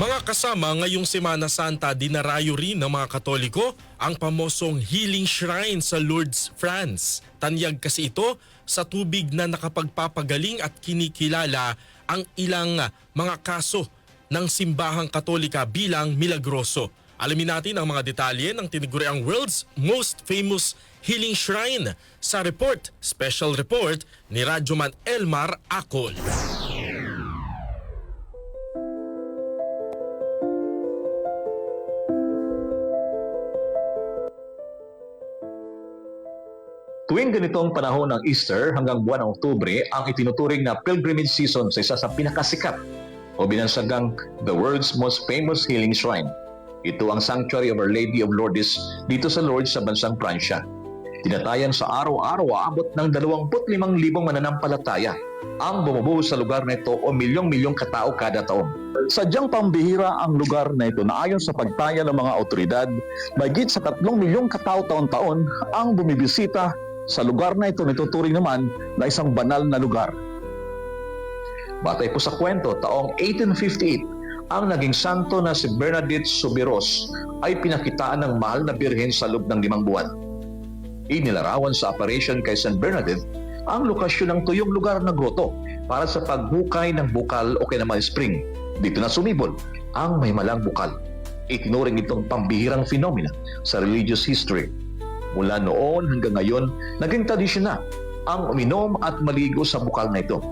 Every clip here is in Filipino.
Mga kasama ngayong Semana Santa, dinarayo rin ng mga Katoliko ang pamosong Healing Shrine sa Lourdes, France. Tanyag kasi ito sa tubig na nakapagpapagaling at kinikilala ang ilang mga kaso ng simbahang katolika bilang milagroso. Alamin natin ang mga detalye ng tinaguriang world's most famous healing shrine sa report, special report ni Radyoman Elmar Acol. Tuwing ganitong panahon ng Easter hanggang buwan ng Oktubre ang itinuturing na pilgrimage season sa isa sa pinakasikat o binansagang the world's most famous healing shrine. Ito ang Sanctuary of Our Lady of Lourdes dito sa Lourdes sa bansang Pransya. Tinatayan sa araw-araw aabot ng 25,000 mananampalataya ang bumubuo sa lugar na ito o milyong-milyong katao kada taon. Sadyang pambihira ang lugar na ito na ayon sa pagtaya ng mga otoridad, mahigit sa 3 milyong katao taon-taon ang bumibisita sa lugar na ito nituturing naman na isang banal na lugar. Batay po sa kwento, taong 1858, ang naging santo na si Bernadette Soberos ay pinakitaan ng mahal na birhen sa loob ng limang buwan. Inilarawan sa operation kay San Bernadette ang lokasyon ng tuyong lugar na groto para sa paghukay ng bukal o kaya naman spring. Dito na sumibol ang may malang bukal. Itinuring itong pambihirang phenomena sa religious history. Mula noon hanggang ngayon, naging tradisyon na ang uminom at maligo sa bukal na ito.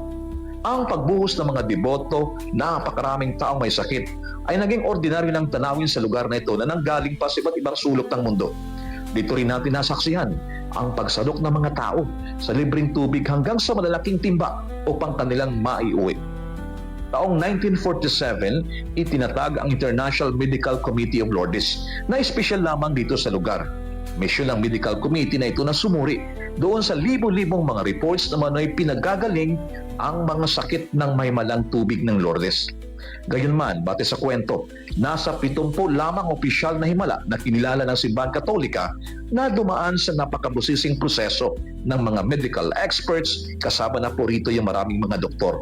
Ang pagbuhos ng mga deboto, napakaraming taong may sakit, ay naging ordinaryo ng tanawin sa lugar na ito na nanggaling pa sa iba't ibang sulok ng mundo. Dito rin natin nasaksihan ang pagsalok ng mga tao sa libreng tubig hanggang sa malalaking timba upang kanilang maiuwi. Taong 1947, itinatag ang International Medical Committee of Lourdes na espesyal lamang dito sa lugar. Misyon ng medical committee na ito na sumuri doon sa libo-libong mga reports na manoy pinagagaling ang mga sakit ng may malang tubig ng Lourdes. Gayunman, bate sa kwento, nasa 70 lamang opisyal na himala na kinilala ng simbahan katolika na dumaan sa napakabusising proseso ng mga medical experts kasama na po rito yung maraming mga doktor.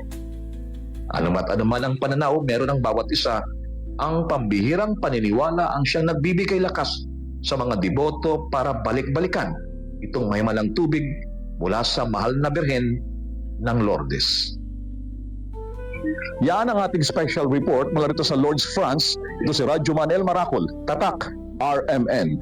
Anumat anuman ang pananaw meron ng bawat isa, ang pambihirang paniniwala ang siyang nagbibigay lakas sa mga deboto para balik-balikan itong may malang tubig mula sa mahal na birhen ng Lourdes. Yan ang ating special report mula rito sa Lord's France. Ito si Radyo Manel Maracol, Tatak, RMN.